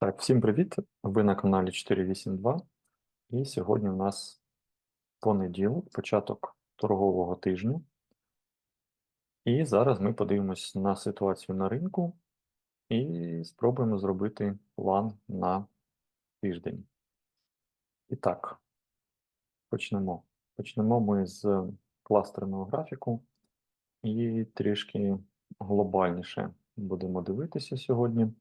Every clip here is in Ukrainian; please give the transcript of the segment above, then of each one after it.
Так, всім привіт! Ви на каналі 482. І сьогодні у нас понеділок, початок торгового тижня. І зараз ми подивимось на ситуацію на ринку і спробуємо зробити план на тиждень. І так, почнемо. Почнемо ми з кластерного графіку і трішки глобальніше будемо дивитися сьогодні.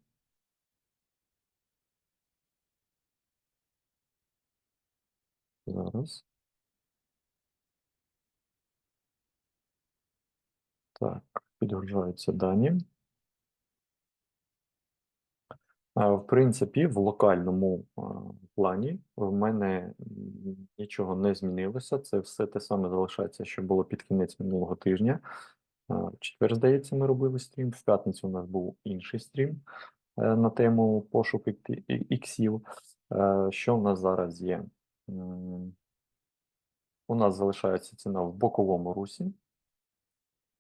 Зараз. Так, підгружаються дані. В принципі, в локальному плані в мене нічого не змінилося. Це все те саме залишається, що було під кінець минулого тижня. В четвер, здається, ми робили стрім. В п'ятницю у нас був інший стрім е, на тему пошук іксів. Е, Що в нас зараз є? У нас залишається ціна в боковому русі,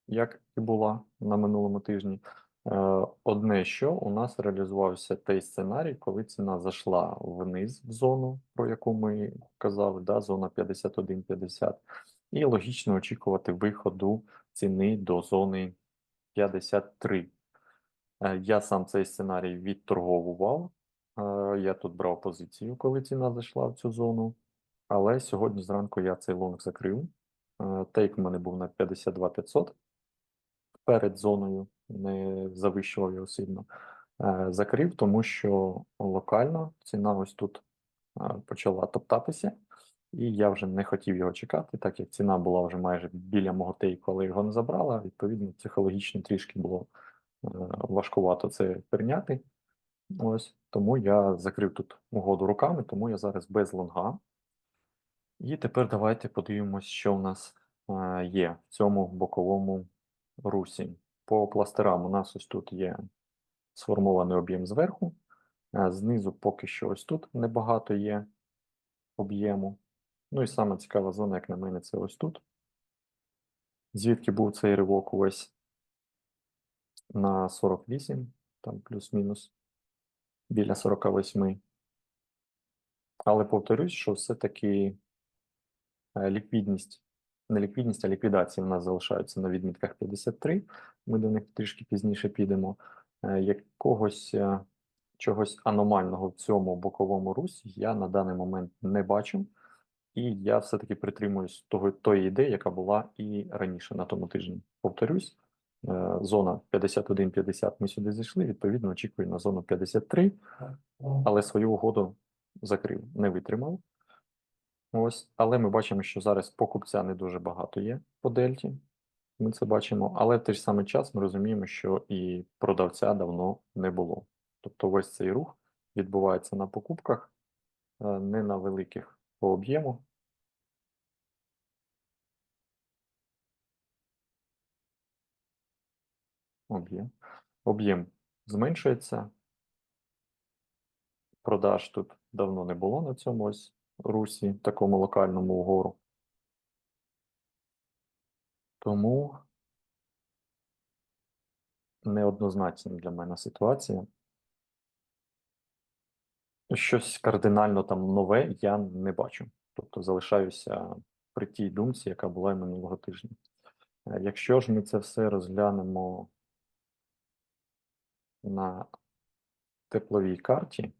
як і була на минулому тижні. Е, Одне, що у нас реалізувався той сценарій, коли ціна зайшла вниз в зону, про яку ми казали, да, зона 51-50, і логічно очікувати виходу ціни до зони 53. Е, Я сам цей сценарій відторговував. Е, Я тут брав позицію, коли ціна зайшла в цю зону. Але сьогодні зранку я цей лонг закрив. Е, Тейк у мене був на 52 500 перед зоною, не завищував його сильно. Е, Закрив, тому що локально ціна ось тут почала топтатися, і я вже не хотів його чекати, так як ціна була вже майже біля мого тейку, але його не забрала. Відповідно, психологічно трішки було важкувато це прийняти. Ось тому я закрив тут угоду руками, тому я зараз без лонга. І тепер давайте подивимось, що у нас е, є в цьому боковому русі. По кластерам у нас ось тут є сформований об'єм зверху, е, знизу поки що ось тут небагато є об'єму. Ну і саме цікава зона, як на мене, це ось тут. Звідки був цей ривок увесь на 48, там плюс-мінус біля 48. Але повторюсь, що все-таки е, ліквідність, не ліквідність, а ліквідації в нас залишаються на відмітках 53. Ми до них трішки пізніше підемо. Е, Якогось е, чогось аномального в цьому боковому русі я на даний момент не бачу. І я все-таки притримуюсь того, тої ідеї, яка була і раніше на тому тижні. Повторюсь, зона 51-50 ми сюди зайшли, відповідно, очікую на зону 53, але свою угоду закрив, не витримав. Ось, але ми бачимо, що зараз покупця не дуже багато є по дельті. Ми це бачимо, але в той ж самий час ми розуміємо, що і продавця давно не було. Тобто весь цей рух відбувається на покупках, е, не на великих по об'єму. Об'єм. Об'єм зменшується. Продаж тут давно не було на цьому ось русі, такому локальному угору. Тому неоднозначна для мене ситуація. Щось кардинально там нове я не бачу. Тобто залишаюся при тій думці, яка була і минулого тижня. Е, Якщо ж ми це все розглянемо на тепловій карті, е,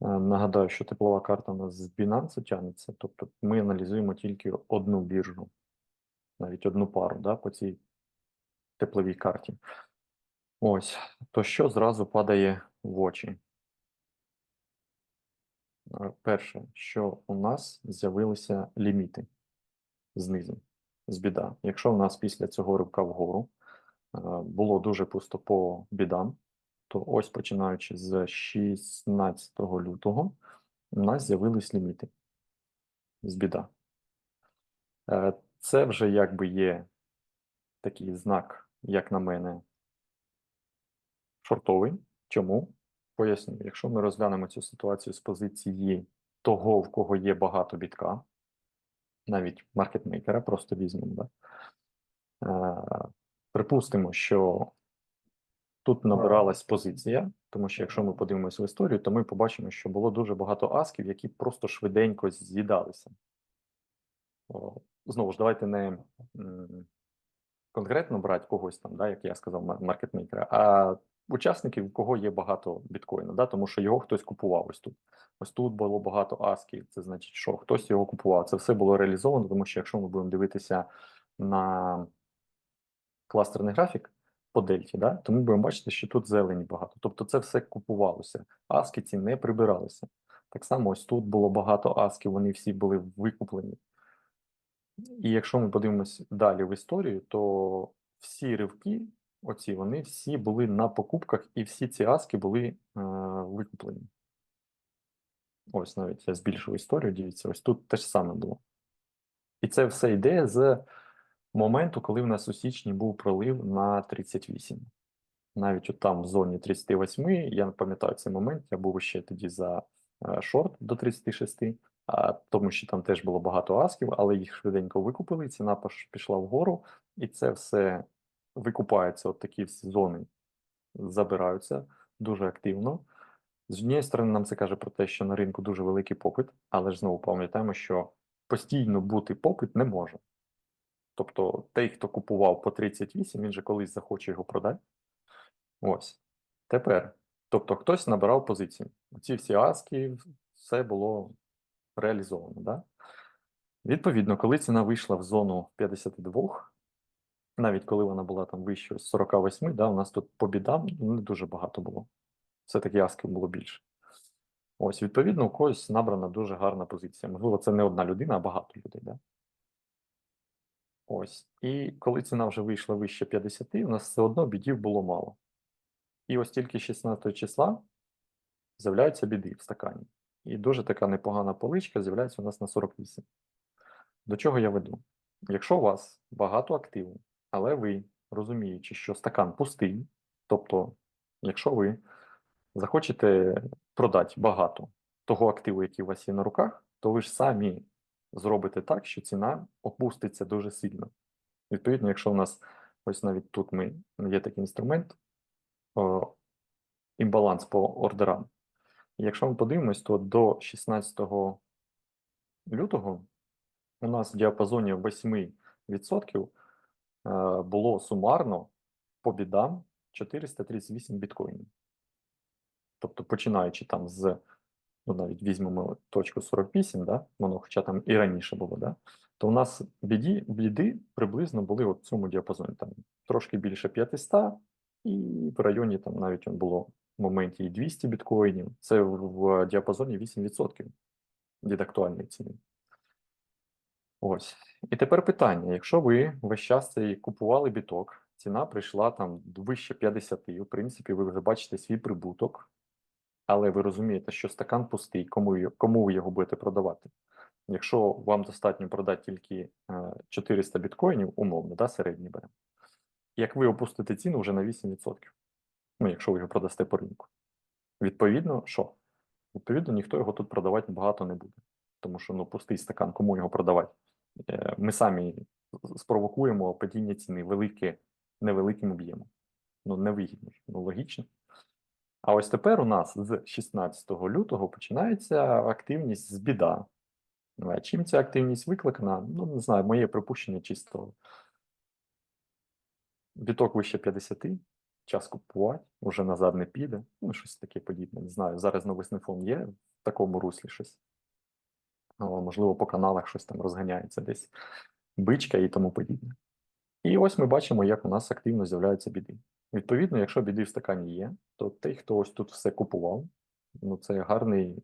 нагадаю, що теплова карта у нас з Binance тягнеться, тобто ми аналізуємо тільки одну біржу, навіть одну пару да, по цій тепловій карті. Ось, то що зразу падає в очі? Е, Перше, що у нас з'явилися ліміти знизу, з біда. Якщо у нас після цього ривка вгору було дуже пусто по бідам, то ось починаючи з 16 лютого, у нас з'явились ліміти з біда. Е, Це вже якби є такий знак, як на мене, шортовий. Чому? Поясню, якщо ми розглянемо цю ситуацію з позиції того, в кого є багато бітка, навіть маркетмейкера, просто візьмемо, да? Припустимо, що тут набиралась позиція, тому що якщо ми подивимося в історію, то ми побачимо, що було дуже багато асків, які просто швиденько з'їдалися. Знову ж, давайте не конкретно брати когось там, да, як я сказав, маркетмейкера, а учасників, у кого є багато біткоїну, да, тому що його хтось купував ось тут. Ось тут було багато асків, це значить, що хтось його купував. Це все було реалізовано, тому що якщо ми будемо дивитися на кластерний графік по дельті, да, то ми будемо бачити, що тут зелені багато. Тобто це все купувалося. Аски ці не прибиралися. Так само ось тут було багато асків, вони всі були викуплені. І якщо ми подивимось далі в історію, то всі ривки, оці, вони всі були на покупках, і всі ці аски були е, викуплені. Ось навіть я збільшив історію, дивіться, ось тут те ж саме було. І це все йде з моменту, коли в нас у січні був пролив на 38. Навіть от там в зоні 38, я пам'ятаю цей момент, я був ще тоді за е, шорт до 36, а, тому що там теж було багато асків, але їх швиденько викупили, ціна пішла вгору, і це все викупається, от такі всі зони забираються дуже активно. З однієї сторони, нам це каже про те, що на ринку дуже великий попит, але ж знову пам'ятаємо, що постійно бути попит не може. Тобто, той, хто купував по 38, він же колись захоче його продати. Ось. Тепер. Тобто, хтось набирав позиції. Ці всі аски, все було реалізовано. Да? Відповідно, коли ціна вийшла в зону 52, навіть коли вона була там вище ось 48, да, у нас тут по бідам не дуже багато було. Все-таки асків було більше. Ось, відповідно, у когось набрана дуже гарна позиція. Можливо, це не одна людина, а багато людей. Да? Ось. І коли ціна вже вийшла вище 50, у нас все одно бідів було мало. І ось тільки 16 числа з'являються біди в стакані. І дуже така непогана поличка з'являється у нас на 48. До чого я веду? Якщо у вас багато активу, але ви розуміючи, що стакан пустий, тобто, якщо ви захочете продати багато того активу, який у вас є на руках, то ви ж самі зробите так, що ціна опуститься дуже сильно. Відповідно, якщо у нас ось навіть тут ми є такий інструмент, о, імбаланс по ордерам. Якщо ми подивимось, то до 16 лютого у нас в діапазоні 8% е, було сумарно по бідам 438 біткоїнів. Тобто, починаючи там з, ну навіть візьмемо точку 48, да, воно хоча там і раніше було, да, то у нас біді, біди приблизно були от в цьому діапазоні, там трошки більше 500, і в районі там навіть було в моменті і 200 біткоїнів. Це в, в діапазоні 8% від актуальної ціни. Ось. І тепер питання: якщо ви весь час цей купували біток, ціна прийшла там вище 50, в принципі, ви вже бачите свій прибуток, але ви розумієте, що стакан пустий, кому, кому ви його будете продавати? Якщо вам достатньо продати тільки е, 400 біткоїнів, умовно, да, середній беремо, як ви опустите ціну вже на 8%, ну, якщо ви його продасте по ринку. Відповідно, що? Відповідно, ніхто його тут продавати багато не буде. Тому що ну, пустий стакан, кому його продавати? Е, Ми самі спровокуємо падіння ціни велике, невеликим об'ємом. Ну, невигідно ну логічно. А ось тепер у нас з 16 лютого починається активність з біда. Ну, чим ця активність викликана? Ну, не знаю, моє припущення чисто. Біток вище 50, час купувати, вже назад не піде. Ну, щось таке подібне. Не знаю. Зараз новисний фон є в такому руслі щось. О, можливо, по каналах щось там розганяється десь бичка і тому подібне. І ось ми бачимо, як у нас активно з'являються біди. Відповідно, якщо біди в стакані є, то той, хто ось тут все купував, ну це гарний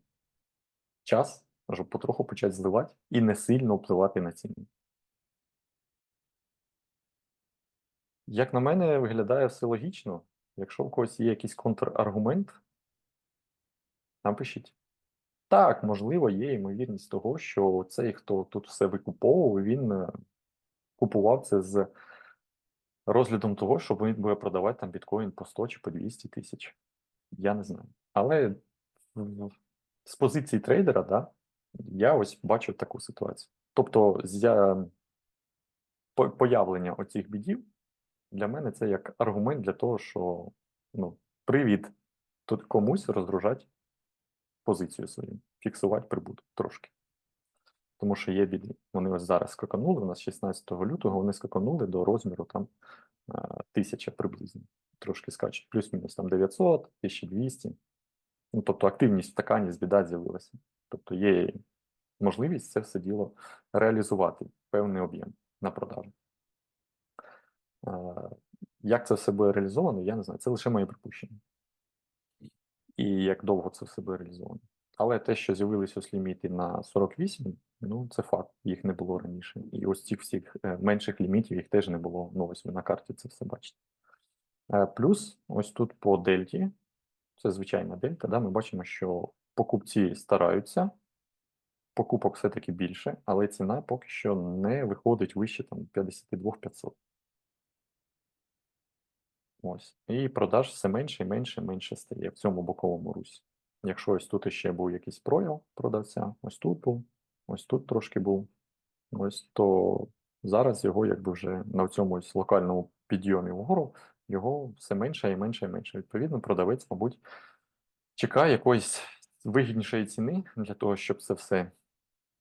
час, щоб потроху почати зливати і не сильно впливати на ціну. Як на мене, виглядає все логічно. Якщо в когось є якийсь контраргумент, напишіть. Так, можливо, є ймовірність того, що цей, хто тут все викуповував, він е, купував це з розглядом того, що він буде продавати там біткоін по 100 чи по 200 тисяч. Я не знаю. Але з позиції трейдера, да, я ось бачу таку ситуацію. Тобто, зя- по- появлення оцих бідів для мене це як аргумент для того, що ну, привід. Тут комусь розгружати позицію свою, фіксувати прибуток трошки. Тому що є біди. Вони ось зараз скаканули. У нас 16 лютого вони скаканули до розміру там е, тисяча приблизно. Трошки скачуть. Плюс-мінус там 900, 1200. Ну, тобто активність в стакані з біда з'явилася. Тобто є можливість це все діло реалізувати певний об'єм на продажу. Е, Як це все буде реалізовано, я не знаю. Це лише моє припущення. І як довго це все буде реалізовано. Але те, що з'явилися ось ліміти на 48, ну це факт, їх не було раніше. І ось цих всіх е, менших лімітів їх теж не було. Ну, ось ви на карті це все бачите. Е, Плюс, ось тут по дельті, це звичайна дельта, да, ми бачимо, що покупці стараються, покупок все-таки більше, але ціна поки що не виходить вище там 52 500. Ось. І продаж все менше і менше і менше стає в цьому боковому русі. Якщо ось тут ще був якийсь прояв продавця, ось тут був, ось тут трошки був, ось то зараз його якби вже на цьому ось локальному підйомі вгору, його все менше і менше і менше. Відповідно, продавець, мабуть, чекає якоїсь вигіднішої ціни для того, щоб це все е,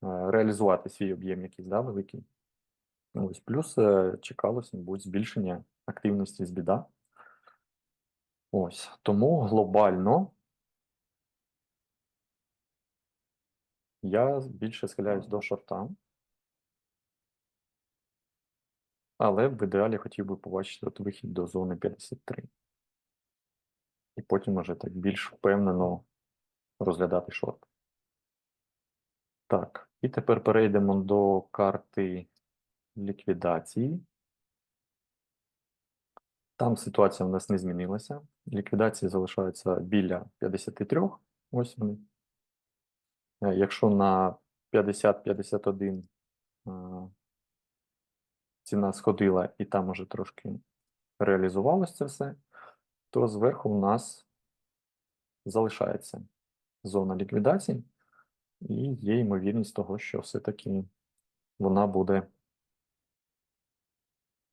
реалізувати свій об'єм якийсь да, великий. Ось плюс е, чекалось, мабуть, збільшення активності з біда. Ось тому глобально я більше схиляюсь до шорта. Але в ідеалі хотів би побачити от вихід до зони 53. І потім уже так більш впевнено розглядати шорт. Так, і тепер перейдемо до карти ліквідації. Там ситуація у нас не змінилася. Ліквідації залишаються біля 53. Ось вони. Е, Якщо на 50-51 е, ціна сходила і там уже трошки реалізувалось це все, то зверху у нас залишається зона ліквідації, і є ймовірність того, що все-таки вона буде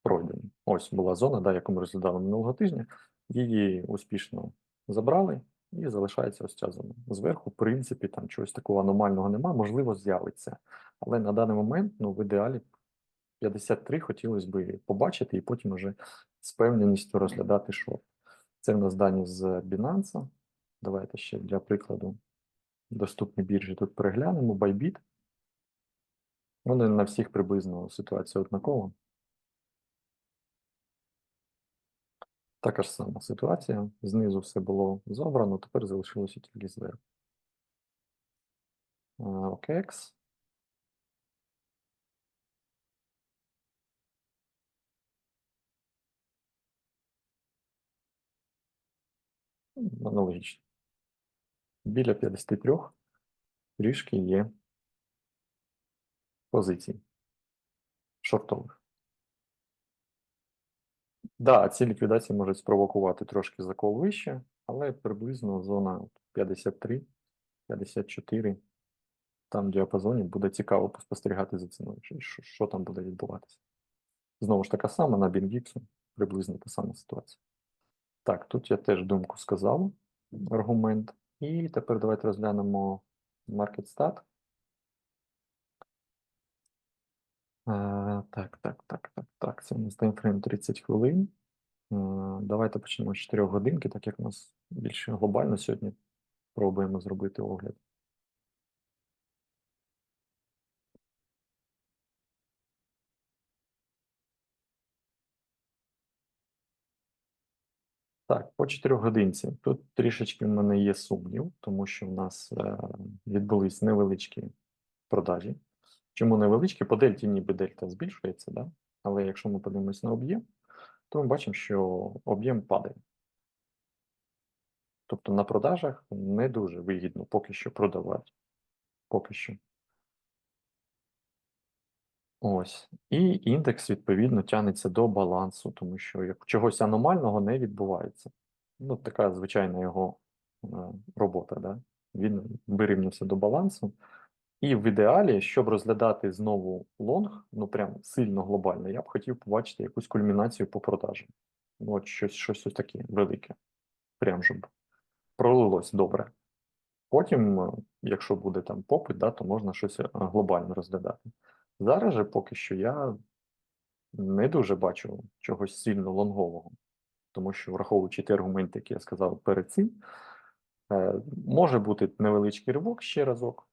пройдена. Ось була зона, да, яку ми розглядали минулого тижня. Її успішно забрали, і залишається ось ця зона. Зверху, в принципі, там чогось такого аномального немає, можливо, з'явиться. Але на даний момент, ну, в ідеалі 53 хотілося б побачити і потім вже з певненістю розглядати шорт. Це в нас дані з Binance. Давайте ще для прикладу доступні біржі тут переглянемо. Bybit. Вони на всіх приблизно ситуація однакова. Така ж сама ситуація. Знизу все було забрано, тепер залишилося тільки зверху. OKX. Аналогічно. Біля 53 трішки є позицій шортових. Да, ці ліквідації можуть спровокувати трошки закол вище, але приблизно зона 53, 54. Там в діапазоні буде цікаво поспостерігати за ціною, що, що, там буде відбуватися. Знову ж така сама на BingX, приблизно та сама ситуація. Так, тут я теж думку сказав, аргумент. І тепер давайте розглянемо MarketStat. Так, так, так, так, так. Це у нас таймфрейм 30 хвилин. Е, Давайте почнемо з 4 годинки, так як у нас більше глобально сьогодні пробуємо зробити огляд. Так, по 4 годинці. Тут трішечки в мене є сумнів, тому що в нас е, відбулись невеличкі продажі. Чому невеличкі? По дельті ніби дельта збільшується, да? але якщо ми подивимось на об'єм, то ми бачимо, що об'єм падає. Тобто на продажах не дуже вигідно поки що продавати. Поки що. Ось. І індекс, відповідно, тягнеться до балансу, тому що чогось аномального не відбувається. Ну, така звичайна його е, робота. Да? Він вирівнявся до балансу. І в ідеалі, щоб розглядати знову лонг, ну прям сильно глобально, я б хотів побачити якусь кульмінацію по продажам. Ну, от щось, щось ось таке велике. прям щоб пролилось добре. Потім, е, якщо буде там попит, да, то можна щось е, глобально розглядати. Зараз же поки що я не дуже бачу чогось сильно лонгового, тому що, враховуючи ті аргументи, які я сказав перед цим, е, може бути невеличкий ривок ще разок,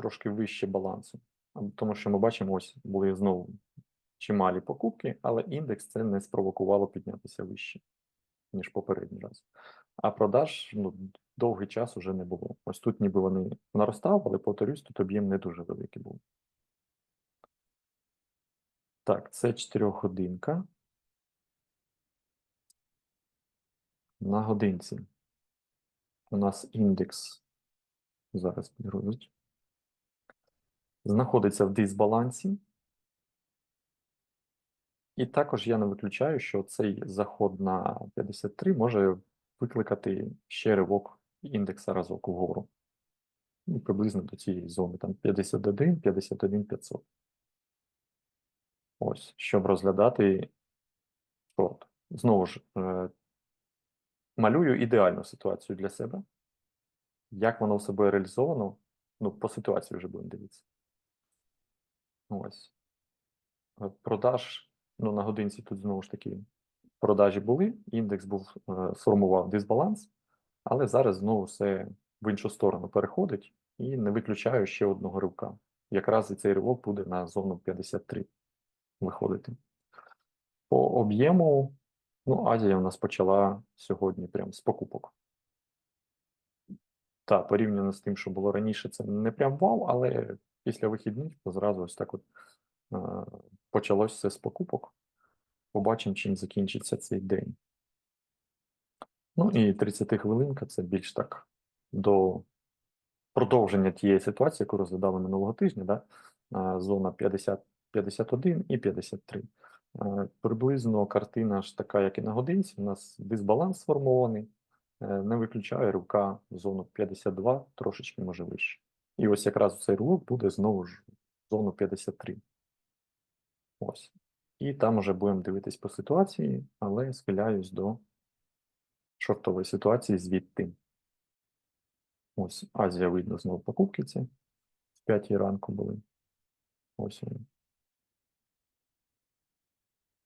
трошки вище балансу. Тому що ми бачимо, ось були знову чималі покупки, але індекс це не спровокувало піднятися вище, ніж попередній раз. А продаж ну, довгий час уже не було. Ось тут ніби вони наростали, але повторюсь, тут об'єм не дуже великий був. Так, це 4 годинка. На годинці у нас індекс, зараз підгрузить, знаходиться в дисбалансі. І також я не виключаю, що цей заход на 53 може викликати ще ривок індекса разок угору. Ну, приблизно до цієї зони, там 51, 51 500. Ось, щоб розглядати шорт. Знову ж, е, малюю ідеальну ситуацію для себе. Як воно в себе реалізовано, ну, по ситуації вже будемо дивитися. Ось. Е, Продаж, ну, на годинці тут знову ж таки продажі були, індекс був, е, сформував дисбаланс, але зараз знову все в іншу сторону переходить і не виключаю ще одного ривка. Якраз і цей ривок буде на зону 53 виходити. По об'єму, ну, Азія у нас почала сьогодні прям з покупок. Так, порівняно з тим, що було раніше, це не прям вау, але після вихідних то зразу ось так от е, почалось все з покупок. Побачимо, чим закінчиться цей день. Ну і 30 хвилинка це більш так до продовження тієї ситуації, яку розглядали минулого тижня, да? А, зона 50, 51 і 53. Е, Приблизно картина ж така, як і на годинці. У нас дисбаланс сформований, Е, не виключає ривка в зону 52, трошечки може вище. І ось якраз цей ривок буде знову ж зону 53. Ось. І там вже будемо дивитись по ситуації, але схиляюсь до шортової ситуації звідти. Ось Азія видно знову покупки ці. В 5 ранку були. Ось вони.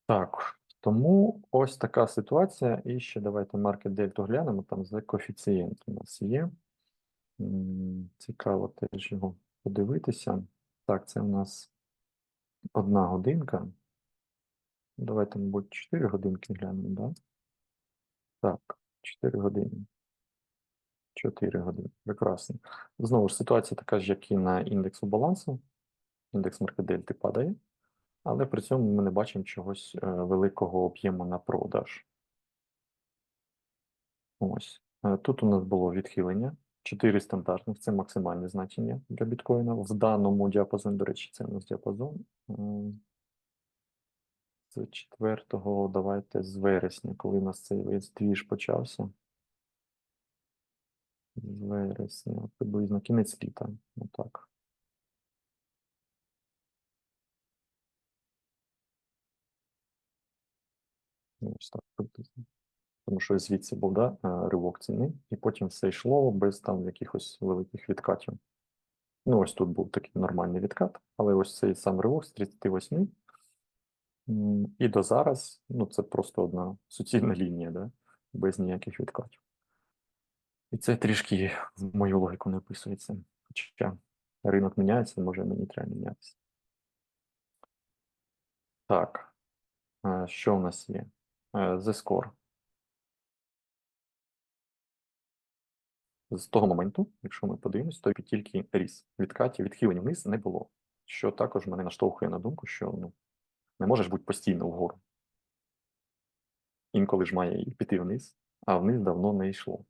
Так, тому ось така ситуація. І ще давайте маркет дельту глянемо. Там за коефіцієнт у нас є. Цікаво теж його подивитися. Так, це у нас одна годинка. Давайте, мабуть, 4 годинки глянемо, да? Так, 4 години. 4 години. Прекрасно. Знову ж ситуація така ж, як і на індексу балансу. Індекс маркет-дельти падає, але при цьому ми не бачимо чогось е, великого об'єму на продаж. Ось. Е, Тут у нас було відхилення. 4 стандартних це максимальне значення для біткоїна. В даному діапазоні, до речі, це у нас діапазон. З 4, давайте з вересня, коли у нас цей весь двіж почався. З вересня, приблизно кінець літа. Отак. Ось так приблизно. Тому що звідси був да, е, ривок ціни, і потім все йшло без там якихось великих відкатів. Ну, ось тут був такий нормальний відкат, але ось цей сам ривок з 38 м, і до зараз, ну, це просто одна суцільна лінія, да, без ніяких відкатів. І це трішки в мою логіку не вписується. Хоча ринок міняється, може мені треба мінятися. Так, е, що у нас є? Е, The Score. З того моменту, якщо ми подивимось, то тільки ріс. Відкатів, відхилень вниз не було. Що також мене наштовхує на думку, що ну, не можеш бути постійно вгору. Інколи ж має піти вниз, а вниз давно не йшло.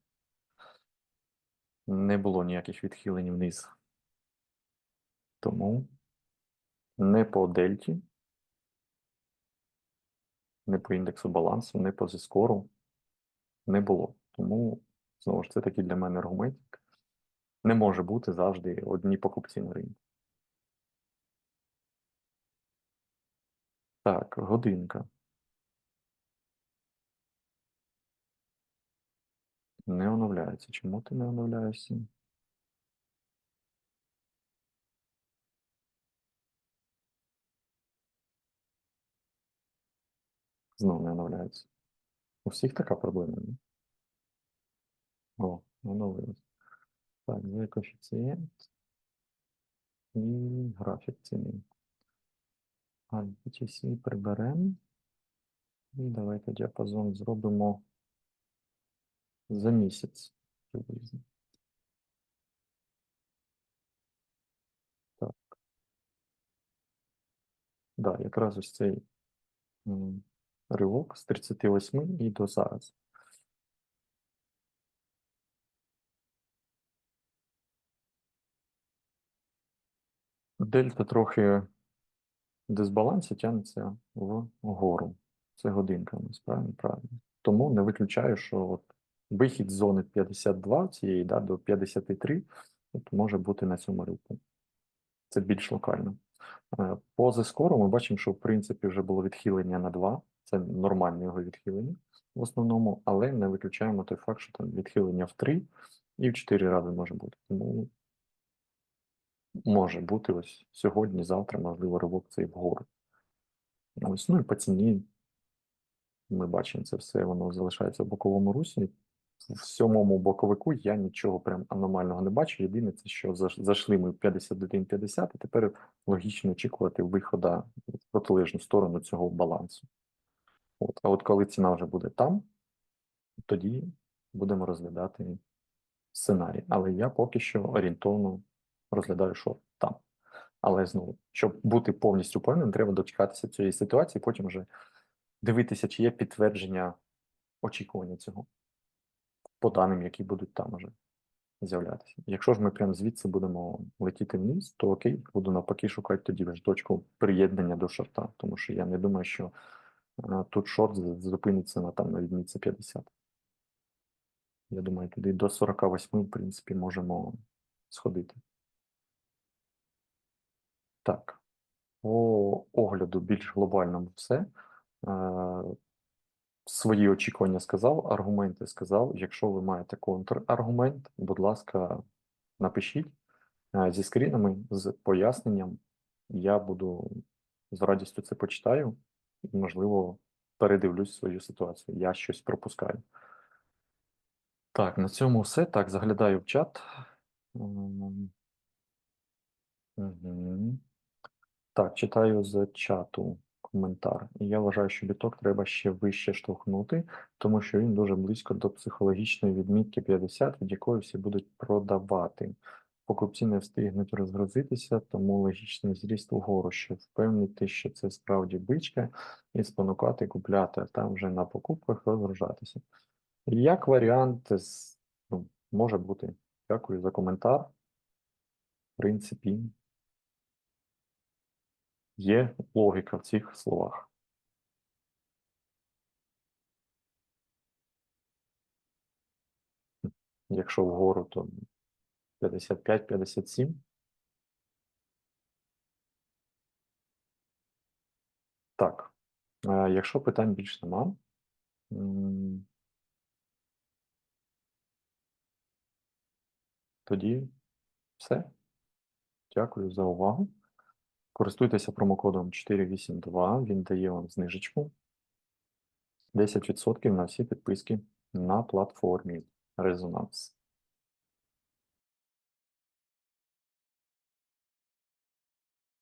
Не було ніяких відхилень вниз. Тому не по дельті, не по індексу балансу, не по зіскору не було. Тому, знову ж, це такий для мене аргумент. Не може бути завжди одні покупці на ринку. Так, годинка. Не оновляється. Чому ти не оновляєшся? Знову не оновляється. У всіх така проблема, ні? О, оновилось. Так, є коефіцієнт і графік ціни. А BTC приберемо. І давайте діапазон зробимо за місяць приблизно. Так. Да, якраз ось цей ривок з 38 і до зараз. Дельта трохи в дисбалансі тягнеться вгору. Це годинка, насправді правильно. Тому не виключаю, що от вихід з зони 52 цієї да, до 53 от може бути на цьому ринку. Це більш локально. Е, По зескору ми бачимо, що в принципі вже було відхилення на 2. Це нормальне його відхилення в основному, але не виключаємо той факт, що там відхилення в 3 і в 4 рази може бути. Тому може бути ось сьогодні, завтра, можливо, ривок цей вгору. Ось, ну і по ціні ми бачимо це все, воно залишається в боковому русі. В сьомому боковику я нічого прям аномального не бачу. Єдине, це що зайшли ми в 51-50, і тепер логічно очікувати виходу в протилежну сторону цього балансу. От, а от коли ціна вже буде там, тоді будемо розглядати сценарій. Але я поки що орієнтовно розглядаю, що там. Але знову, щоб бути повністю впевненим, треба дочекатися цієї ситуації, потім вже дивитися, чи є підтвердження очікування цього по даним, які будуть там уже з'являтися. Якщо ж ми прямо звідси будемо летіти вниз, то окей, буду навпаки шукати тоді вже точку приєднання до шорта, тому що я не думаю, що е, тут шорт зупиниться на там на відмітці 50. Я думаю, туди до 48, в принципі, можемо сходити. Так, по огляду більш глобальному все. Е, Свої очікування сказав, аргументи сказав. Якщо ви маєте контраргумент, будь ласка, напишіть е, зі скрінами, з поясненням. Я буду з радістю це почитаю і, можливо, передивлюсь свою ситуацію. Я щось пропускаю. Так, на цьому все. Так, заглядаю в чат. Мгм. Так, читаю з чату коментар. І я вважаю, що біток треба ще вище штовхнути, тому що він дуже близько до психологічної відмітки 50, від якої всі будуть продавати. Покупці не встигнуть розгрузитися, тому логічний зріст вгору, щоб впевнити, що це справді бичка, і спонукати купляти, а там вже на покупках розгружатися. Як варіант, ну, може бути. Дякую за коментар. В принципі, є логіка в цих словах. Якщо вгору, то 55-57. Так. Е, Якщо питань більш нема, тоді все. Дякую за увагу. Користуйтеся промокодом 482, він дає вам знижечку 10% на всі підписки на платформі Резонанс.